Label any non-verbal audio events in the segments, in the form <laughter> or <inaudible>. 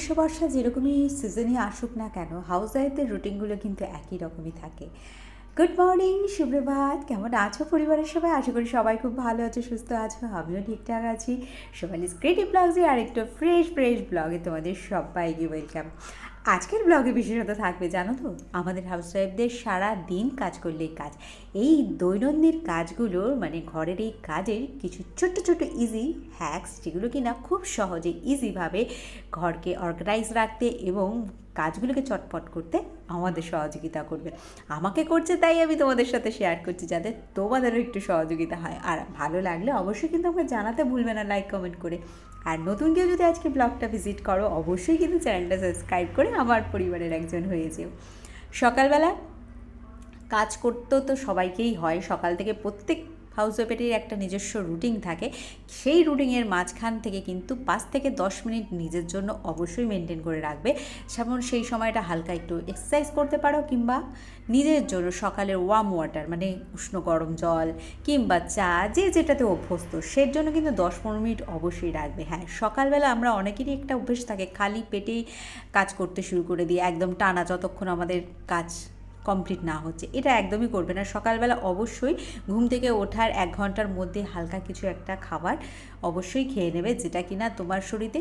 গ্রীষ্ম বর্ষা যেরকমই সিজনে আসুক না কেন হাউস ওয়াইফদের রুটিনগুলো কিন্তু একই রকমই থাকে। গুড মর্নিং সুপ্রভাত। কেমন আছো পরিবারের সবাই? আশা করি সবাই খুব ভালো আছো, সুস্থ আছো। আমিও ঠিকঠাক আছি। সবাই ক্রিয়েটিভ ব্লগসে আরেকটা ফ্রেশ ফ্রেশ ব্লগে তোমাদের সবাইকে ওয়েলকাম আজকের ব্লগে বিশেষত থাকবে, জানো তো? আমাদের হাউসওয়াইফদের সারা দিন কাজ করলেই কাজ। এই দৈনন্দিন কাজগুলোর মানে ঘরের এই কাজের কিছু ছোট্ট ছোট্ট ইজি হ্যাক্স যেগুলো কিনা খুব সহজে ইজিভাবে ঘরকে অর্গানাইজ রাখতে এবং কাজগুলোকে চটপট করতে আমাদের সহযোগিতা করবে। আমাকে করছে তাই আমি তোমাদের সাথে শেয়ার করছি যাতে তোমাদেরও একটু সহযোগিতা হয়। আর ভালো লাগলে অবশ্যই কিন্তু আমাকে জানাতে ভুলবে না লাইক কমেন্ট করে। আর নতুন কেউ যদি আজকে ব্লগটা ভিজিট করো, অবশ্যই কিন্তু চ্যানেলটা সাবস্ক্রাইব করে আমার পরিবারের একজন হয়ে যেও। সকালবেলা কাজ করতেও তো সবাইকেই হয়। সকাল থেকে প্রত্যেক হাউস ওয়াইফেরই একটা নিজস্ব রুটিন থাকে। সেই রুটিনের মাঝখান থেকে কিন্তু পাঁচ থেকে দশ মিনিট নিজের জন্য অবশ্যই মেনটেন করে রাখবে। যেমন সেই সময়টা হালকা একটু এক্সারসাইজ করতে পারো কিংবা নিজের জন্য সকালের ওয়ার্ম ওয়াটার মানে উষ্ণ গরম জল কিংবা চা যে যেটাতে অভ্যস্ত সের জন্য কিন্তু দশ পনেরো মিনিট অবশ্যই রাখবে। হ্যাঁ সকালবেলা আমরা অনেকেরই একটা অভ্যেস থাকে, খালি পেটেই কাজ করতে শুরু করে দিই একদম টানা যতক্ষণ আমাদের কাজ কমপ্লিট না হচ্ছে। এটা একদমই করবে না। সকালবেলা অবশ্যই ঘুম থেকে ওঠার এক ঘণ্টার মধ্যে হালকা কিছু একটা খাবার অবশ্যই খেয়ে নেবে, যেটা কিনা তোমার শরীরে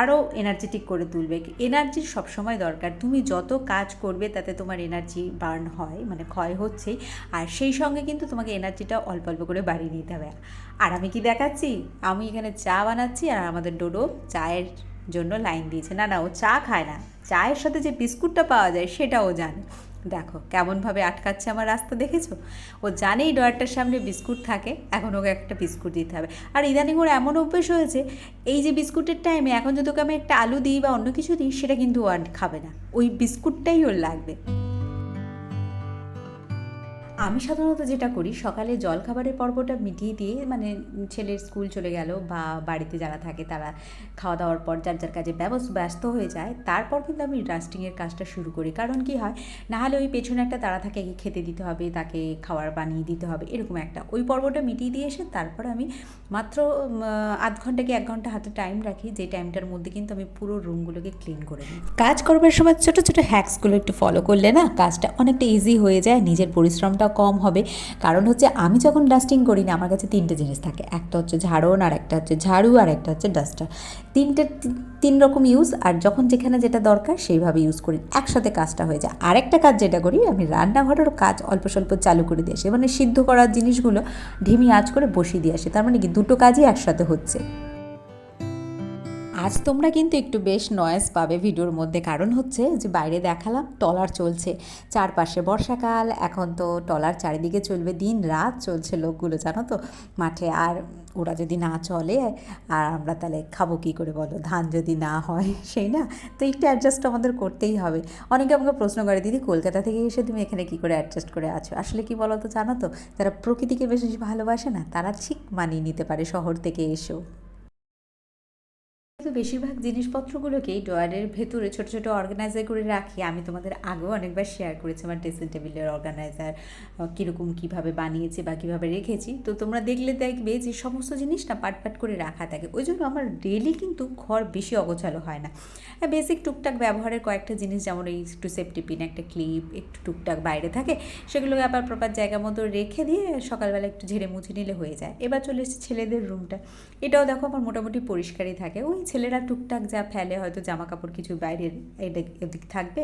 আরও এনার্জেটিক করে তুলবে। এনার্জির সবসময় দরকার। তুমি যত কাজ করবে তাতে তোমার এনার্জি বার্ন হয় মানে ক্ষয় হচ্ছেই। আর সেই সঙ্গে কিন্তু তোমাকে এনার্জিটা অল্প অল্প করে বাড়িয়ে নিতে হবে। আর আমি কি দেখাচ্ছি? আমি এখানে চা বানাচ্ছি আর আমাদের ডোডো চায়ের জন্য লাইন দিয়েছে। না না, ও চা খায় না। চায়ের সাথে যে বিস্কুটটা পাওয়া যায় সেটাও জানে। দেখো, কেমনভাবে আটকাচ্ছে আমার রাস্তা দেখেছ? ও জানেই ডয়ারটার সামনে বিস্কুট থাকে, এখন ওকে একটা বিস্কুট দিতে হবে। আর ইদানিং ওর এমন অভ্যেস হয়েছে, এই যে বিস্কুটের টাইমে এখন যদি ওকে আমি একটা আলু দিই বা অন্য কিছু দিই, সেটা কিন্তু ও আর খাবে না। ওই বিস্কুটটাই ওর লাগবে। আমি সাধারণত যেটা করি, সকালে জলখাবারের পর্বটা মিটিয়ে দিয়ে মানে ছেলের স্কুল চলে গেল বা বাড়িতে যারা থাকে তারা খাওয়া দাওয়ার পর যার যার কাজে ব্যস্ত হয়ে যায়, তারপর কিন্তু আমি ডাস্টিংয়ের কাজটা শুরু করি। কারণ কি হয়, না হলে ওই পেছনে একটা তারা থাকে খেতে দিতে হবে, তাকে খাবার বানিয়ে দিতে হবে, এরকম একটা। ওই পর্বটা মিটিয়ে দিয়ে এসে তারপর আমি মাত্র আধ ঘণ্টা কি এক ঘণ্টা হাতে টাইম রাখি, যে টাইমটার মধ্যে কিন্তু আমি পুরো রুমগুলোকে ক্লিন করে নিই কাজ করবার সময় ছোটো ছোটো হ্যাক্সগুলো একটু ফলো করলে না, কাজটা অনেকটা ইজি হয়ে যায়, নিজের পরিশ্রমটা কম হবে। কারণ হচ্ছে আমি যখন ডাস্টিং করি না, আমার কাছে তিনটে জিনিস থাকে। একটা হচ্ছে ঝাড়ন, আর একটা হচ্ছে ঝাড়ু, আর একটা হচ্ছে ডাস্টার তিনটে তিন রকম ইউজ আর যখন যেখানে যেটা দরকার সেইভাবে ইউজ করি। একসাথে কাজটা হয়ে যায়। আরেকটা কাজ যেটা করি, আমি রান্নাঘরের কাজ অল্প স্বল্প চালু করে দিয়ে আসি। মানে সিদ্ধ করার জিনিসগুলো ঢিমি আঁচ করে বসিয়ে দিয়ে আসি। তার মানে কি, দুটো কাজই একসাথে হচ্ছে। আজ তোমরা কিন্তু একটু বেশ নয়েজ পাবে ভিডিওর মধ্যে। কারণ হচ্ছে যে বাইরে দেখালাম, টলার চলছে। চারপাশে বর্ষাকাল, এখন তো টলার চারিদিকে চলবে, দিন রাত চলছে লোকগুলো, জানো তো? মাঠে আর ওরা যদি না চলে, আর আমরা তাহলে খাব কী করে বলো? ধান যদি না হয়, <laughs> সেই না? তো একটু অ্যাডজাস্ট আমাদের করতেই হবে। অনেকে আমাকে প্রশ্ন করে, দিদি, কলকাতা থেকে এসে তুমি এখানে কী করে অ্যাডজাস্ট করে আছো? আসলে কি বলো তো জানো তো? যারা প্রকৃতিকে বেশি ভালোবাসে না, তারা ঠিক মানিয়ে নিতে পারে শহর থেকে এসেও। তো বেশিরভাগ জিনিসপত্রগুলোকেই ড্রয়ারের ভেতরে ছোট ছোট অর্গানাইজার করে রাখি। আমি তোমাদের আগেও অনেকবার শেয়ার করেছি আমার ড্রেসিং টেবিলের অর্গানাইজার কীরকম কীভাবে বানিয়েছি বা কীভাবে রেখেছি। তো তোমরা দেখলে দেখবে যে সমস্ত জিনিস না পাট পাট করে রাখা থাকে। ওই জন্য আমার ডেলি কিন্তু ঘর বেশি অগোছালো হয় না। বেসিক টুকটাক ব্যবহারের কয়েকটা জিনিস যেমন এই একটু সেফটি পিন একটা ক্লিপ একটু টুকটাক বাইরে থাকে, সেগুলোকে আবার প্রপার জায়গা মতো রেখে দিয়ে সকালবেলা একটু ঝেড়ে মুছে নিলে হয়ে যায়। এবার চলে এসেছে ছেলেদের রুমটা এটাও দেখো আমার মোটামুটি পরিষ্কারই থাকে। ওই ছেলেরা টুকটাক যা ফেলে হয়তো জামা কাপড় কিছু বাইরের এদিক থাকবে।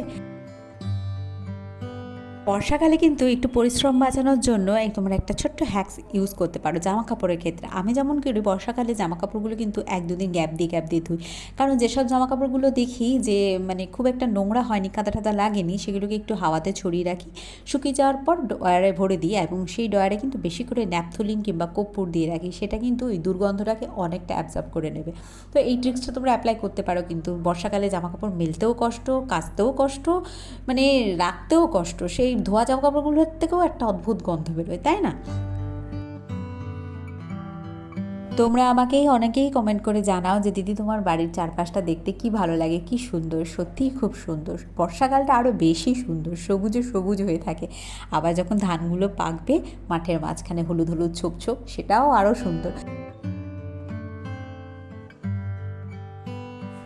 বর্ষাকালে কিন্তু একটু পরিশ্রম বাঁচানোর জন্য তোমরা একটা ছোট্ট হ্যাক্স ইউজ করতে পারো জামা কাপড়ের ক্ষেত্রে। আমি যেমন করি, বর্ষাকালে জামা কাপড়গুলো কিন্তু এক দুদিন গ্যাপ দিয়ে গ্যাপ দিয়ে ধুই। কারণ যেসব জামা কাপড়গুলো দেখি যে মানে খুব একটা নোংরা হয়নি, কাদা টাদা লাগেনি, সেগুলোকে একটু হাওয়াতে ছড়িয়ে রাখি। শুকিয়ে যাওয়ার পর ডয়ারে ভরে দিই এবং সেই ডয়ারে কিন্তু বেশি করে ন্যাপথলিন কিংবা কর্পূর দিয়ে রাখি। সেটা কিন্তু ওই দুর্গন্ধটাকে অনেকটা অ্যাবজর্ব করে নেবে। তো এই ট্রিক্সটা তোমরা অ্যাপ্লাই করতে পারো কিন্তু বর্ষাকালে জামা কাপড় মেলতেও কষ্ট, কাচতেও কষ্ট মানে রাখতেও কষ্ট। সেই ধোয়া জামা কাপড়গুলোর থেকেও একটা অদ্ভুত গন্ধ বেরোয়, তাই না? তোমরা আমাকেই অনেকেই কমেন্ট করে জানাও যে, দিদি, তোমার বাড়ির চারপাশটা দেখতে কি ভালো লাগে? কি সুন্দর? সত্যিই খুব সুন্দর। বর্ষাকালটা আরও বেশি সুন্দর, সবুজে সবুজ হয়ে থাকে। আবার যখন ধানগুলো পাকবে, মাঠের মাঝখানে হলুদ হলুদ ছোপ ছোপ, সেটাও আরও সুন্দর।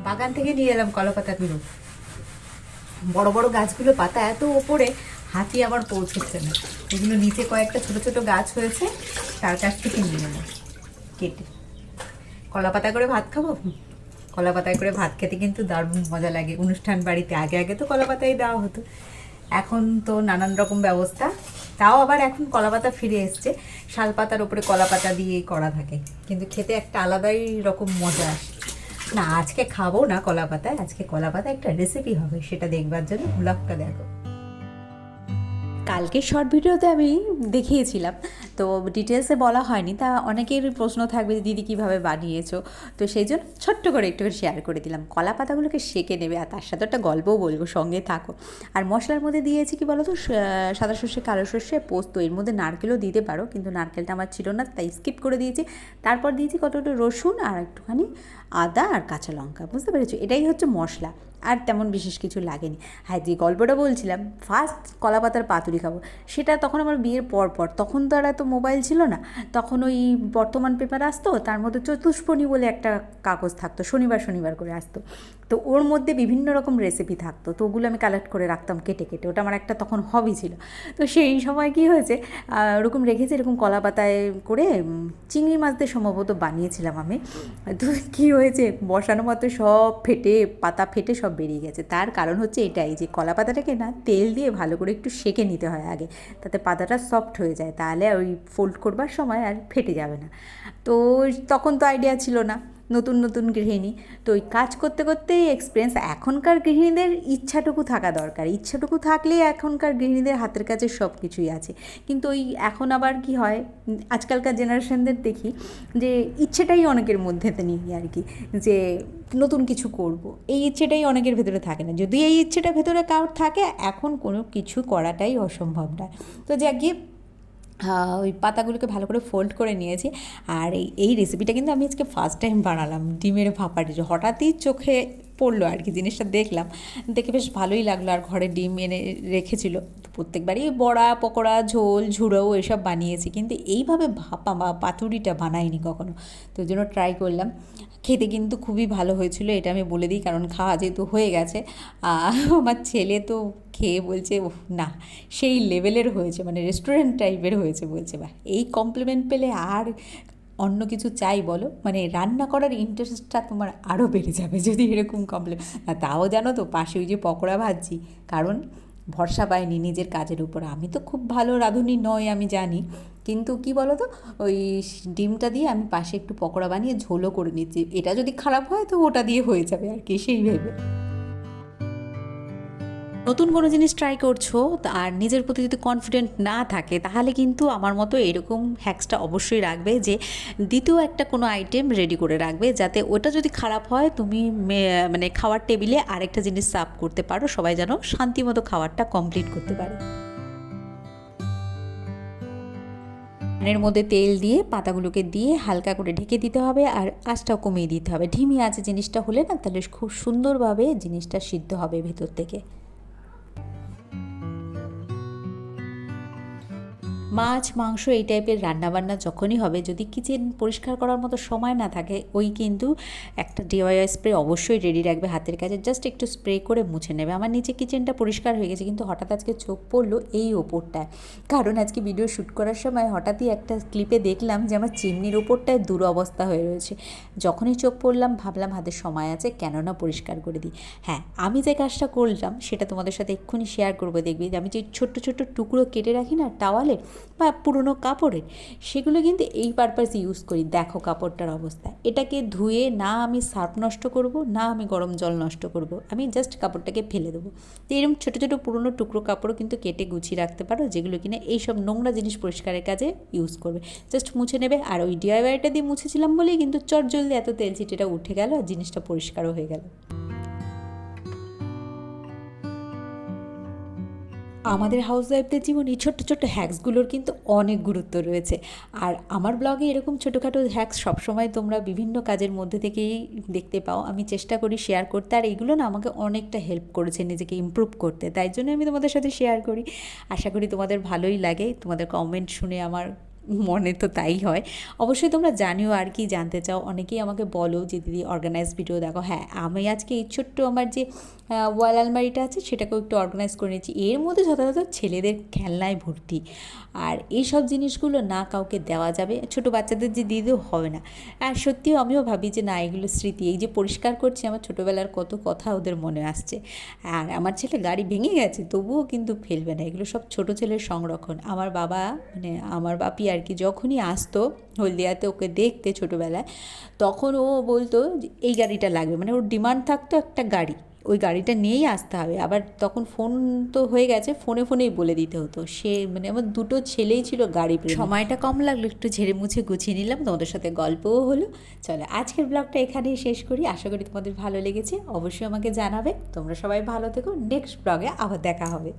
বাগান থেকে নিয়ে এলাম কলা পাতাগুলো বড় বড় গাছগুলো পাতা এত ওপরে হাতি আবার পৌঁছচ্ছে না। এগুলো নিচে কয়েকটা ছোট ছোট গাছ হয়েছে, তার কাছ থেকে নিয়ে নেব। কেটে। কলা পাতা করে ভাত খাব? কলা পাতায় করে ভাত খেতে কিন্তু দারুণ মজা লাগে। অনুষ্ঠান বাড়িতে আগে আগে তো কলা পাতাই দেওয়া হতো। এখন তো নানান রকম ব্যবস্থা। তাও আবার এখন কলা পাতা ফিরে এসছে। শাল পাতার উপরে কলা পাতা দিয়ে করা থাকে। কিন্তু খেতে একটা আলাদাই রকম মজা আসে। না, আজকে খাব না কলা পাতায়। আজকে কলা পাতা একটা রেসিপি হবে। সেটা দেখবার জন্য ব্লগটা দেখো। কালকে শর্ট ভিডিওতে আমি দেখিয়েছিলাম। তো ডিটেলসে বলা হয়নি, তা অনেকের প্রশ্ন থাকবে যে, দিদি কীভাবে বানিয়েছো? তো সেই জন্য ছোট্ট করে একটু শেয়ার করে দিলাম। কলা পাতাগুলোকে সেকে নেবে, আর তার সাথে একটা গল্পও বলব, সঙ্গে থাকো। আর মশলার মধ্যে দিয়েছি কি বলো তো সাদা সর্ষে, কালো সর্ষে, পোস্ত, এর মধ্যে নারকেলও দিতে পারো, কিন্তু নারকেলটা আমার ছিল না, তাই স্কিপ করে দিয়েছি। তারপর দিয়েছি কতটা রসুন, আর একটুখানি আদা, আর কাঁচা লঙ্কা, বুঝতে পেরেছ? এটাই হচ্ছে মশলা। আর তেমন বিশেষ কিছু লাগেনি। হ্যাঁ যে গল্পটা বলছিলাম ফার্স্ট কলা পাতার পাতুরি খাব, সেটা তখন আমার বিয়ের পর পর, তখন তো আর এত মোবাইল ছিল না। তখন ওই বর্তমান পেপার আসতো, তার মধ্যে চতুষ্পণী বলে একটা কাগজ থাকতো, শনিবার শনিবার করে আসতো। তো ওর মধ্যে বিভিন্ন রকম রেসিপি থাকতো, তো ওগুলো আমি কালেক্ট করে রাখতাম কেটে কেটে, ওটা আমার একটা তখন হবি ছিল। তো সেই সময় কি হয়েছে ওরকম রেখেছি, এরকম কলা পাতায় করে চিংড়ি মাছ দিয়ে সম্ভবত বানিয়েছিলাম আমি। তো কী হয়েছে, বসানো মতো সব ফেটে, পাতা ফেটে সব বেরিয়ে গেছে। তার কারণ হচ্ছে এটাই যে কলা পাতাটাকে না তেল দিয়ে ভালো করে একটু সেকে নিতে হয় আগে, তাতে পাতাটা সফট হয়ে যায়, তাহলে ওই ফোল্ড করবার সময় আর ফেটে যাবে না। তো তখন তো আইডিয়া ছিল না। নতুন নতুন গৃহিণী। তো ওই কাজ করতে, করতেই এক্সপিরিয়েন্স এখনকার গৃহিণীদের ইচ্ছাটুকু থাকা দরকার। ইচ্ছাটুকু থাকলেই এখনকার গৃহিণীদের হাতের কাছে সব কিছুই আছে। কিন্তু ওই এখন আবার কি হয়, আজকালকার জেনারেশনদের দেখি যে ইচ্ছেটাই অনেকের মধ্যে নেই আর কি, যে নতুন কিছু করব। এই ইচ্ছেটাই অনেকের ভেতরে থাকে না। যদি এই ইচ্ছেটা ভেতরে কারোর থাকে, এখন কোনো কিছু করাটাই অসম্ভব নয়। তো যাক ওই পাতাগুলোকে ভালো করে ফোল্ড করে নিয়েছি। আর এই রেসিপিটা কিন্তু আমি আজকে ফার্স্ট টাইম বানালাম, ডিমের ভাপাটি হঠাৎই চোখে পড়ল আর কি জিনিসটা দেখলাম। দেখে বেশ ভালোই লাগল আর ঘরে ডিম এনে রেখেছিল। প্রত্যেকবারই বড়া পকোড়া ঝোল ঝুড়ো এসব বানিয়েছি কিন্তু এইভাবে ভাপা বা পাতুরিটা বানাইনি কখনো। তো জন্য ট্রাই করলাম। খেতে কিন্তু খুবই ভালো হয়েছিল এটা আমি বলে দিই কারণ খাওয়া যেহেতু হয়ে গেছে আমার ছেলে তো খেয়ে বলছে "উফ, না। সেই লেভেলের হয়েছে মানে রেস্টুরেন্ট টাইপের হয়েছে বলছে বা এই কমপ্লিমেন্ট পেলে আর অন্য কিছু চাই বলো। মানে রান্না করার ইন্টারেস্টটা তোমার আরও বেড়ে যাবে যদি এরকম কমপ্লিমেন্ট তাও জানো তো, পাশে ওই যে পকোড়া ভাজছি। কারণ ভরসা পাইনি নিজের কাজের উপর। আমি তো খুব ভালো রাঁধুনি নয়, আমি জানি। কিন্তু কি বলো তো ওই ডিমটা দিয়ে আমি পাশে একটু পকোড়া বানিয়ে ঝোলও করে নিচ্ছি। এটা যদি খারাপ হয় তো ওটা দিয়ে হয়ে যাবে আর কি, সেই ভেবে। নতুন কোনো জিনিস ট্রাই করছ আর নিজের প্রতি যদি কনফিডেন্ট না থাকে, তাহলে কিন্তু আমার মতো এরকম হ্যাক্সটা অবশ্যই রাখবে যে দ্বিতীয় একটা কোনো আইটেম রেডি করে রাখবে যাতে ওটা যদি খারাপ হয়, তুমি মানে খাওয়ার টেবিলে আরেকটা জিনিস সার্ভ করতে পারো, সবাই যেন শান্তি মতো খাবারটা কমপ্লিট করতে পারে। প্যানের মধ্যে তেল দিয়ে, পাতাগুলোকে দিয়ে হালকা করে ঢেকে দিতে হবে আর আঁচটাও কমিয়ে দিতে হবে। ঢিমি আছে জিনিসটা হলে না তাহলে খুব সুন্দরভাবে জিনিসটা সিদ্ধ হবে ভেতর থেকে। মাছ, মাংস এই টাইপের রান্নাবান্না যখনই হবে, যদি কিচেন পরিষ্কার করার মতো সময় না থাকে, ওই কিন্তু একটা ডিওয়াই স্প্রে অবশ্যই রেডি রাখবে হাতের কাছে। জাস্ট একটু স্প্রে করে মুছে নেবে। আমার নিচে কিচেনটা পরিষ্কার হয়ে গেছে, কিন্তু হঠাৎ আজকে চোখ পড়ল এই ওপরটায়। কারণ আজকে ভিডিও শ্যুট করার সময় হঠাৎই একটা ক্লিপে দেখলাম যে আমার চিমনির ওপরটায় দুরবস্থা হয়ে রয়েছে। যখনই চোখ পড়লাম, ভাবলাম হাতে সময় আছে কেননা পরিষ্কার করে দিই? হ্যাঁ আমি যে কাজটা করলাম, সেটা তোমাদের সাথে এক্ষুনি শেয়ার করব, দেখবি। যে আমি যে ছোট্ট ছোট্ট টুকরো কেটে রাখি না টাওয়ালে বা পুরনো কাপড়ের, সেগুলো কিন্তু এই পারপাসে ইউজ করি। দেখো কাপড়টার অবস্থা। এটাকে ধুয়ে না আমি সার্ফ নষ্ট করব, না আমি গরম জল নষ্ট করব। আমি জাস্ট কাপড়টাকে ফেলে দেবো। তো এরকম ছোটো ছোটো, পুরনো টুকরো কাপড়ও কিন্তু কেটে গুছিয়ে রাখতে পারো, যেগুলো কিনা এইসব নোংরা জিনিস পরিষ্কারের কাজে ইউজ করবে। জাস্ট মুছে নেবে। আর ওই ডিআইওয়াইটা দিয়ে মুছেছিলাম বলেই কিন্তু চট জলদি এত তেল চিটেটা উঠে গেল আর জিনিসটা পরিষ্কারও হয়ে গেল। আমাদের হাউস ওয়াইফদের জীবনে ছোট্ট ছোট্ট হ্যাক্সগুলোর কিন্তু অনেক গুরুত্ব রয়েছে। আর আমার ব্লগে এরকম ছোটোখাটো হ্যাক্স সবসময় তোমরা বিভিন্ন কাজের মধ্যে থেকেই দেখতে পাও। আমি চেষ্টা করি শেয়ার করতে, আর এগুলো না আমাকে অনেকটা হেল্প করেছে নিজেকে ইম্প্রুভ করতে। তাই জন্য আমি তোমাদের সাথে শেয়ার করি। আশা করি তোমাদের ভালোই লাগে। তোমাদের কমেন্ট শুনে আমার মনে তো তাই হয়। অবশ্যই তোমরা জানিও আর কি, জানতে চাও। অনেকেই আমাকে বলো যে, দিদি অর্গানাইজ ভিডিও দেখো। হ্যাঁ আমি আজকে এই ছোট্ট আমার যে ওয়াল আলমারিটা আছে, সেটাকেও একটু অর্গানাইজ করে নিয়েছি। এর মধ্যে যথাযথ ছেলেদের খেলনায় ভর্তি। আর এইসব জিনিসগুলো না কাউকে দেওয়া যাবে। ছোট বাচ্চাদের যে দিয়ে দিও হবে না। আর সত্যিও আমিও ভাবি যে, না, এগুলো স্মৃতি। এই যে পরিষ্কার করছি, আমার ছোটোবেলার কত কথা ওদের মনে আসছে। আর আমার ছেলে গাড়ি ভেঙে গেছে, তবুও কিন্তু ফেলবে না। এগুলো সব ছোট ছেলের সংরক্ষণ। আমার বাবা মানে আমার বাপি আর কি, যখনই আসতো হলদিয়াতে ওকে দেখতে ছোটোবেলায়, তখন ও বলতো এই গাড়িটা লাগবে। মানে ওর ডিমান্ড থাকতো একটা গাড়ি, ওই গাড়িটা নিয়েই আসতে হবে। আবার তখন ফোন তো হয়ে গেছে, ফোনে ফোনেই বলে দিতে হতো। সে মানে আমার দুটো ছেলেই ছিল গাড়ি। সময়টা কম লাগল, একটু ঝেড়ে মুছে গুছিয়ে নিলাম, তোমাদের সাথে গল্পও হলো। চলো, আজকের ব্লগটা এখানেই শেষ করি। আশা করি তোমাদের ভালো লেগেছে। অবশ্যই আমাকে জানাবে। তোমরা সবাই ভালো থেকো। নেক্সট ব্লগে আবার দেখা হবে।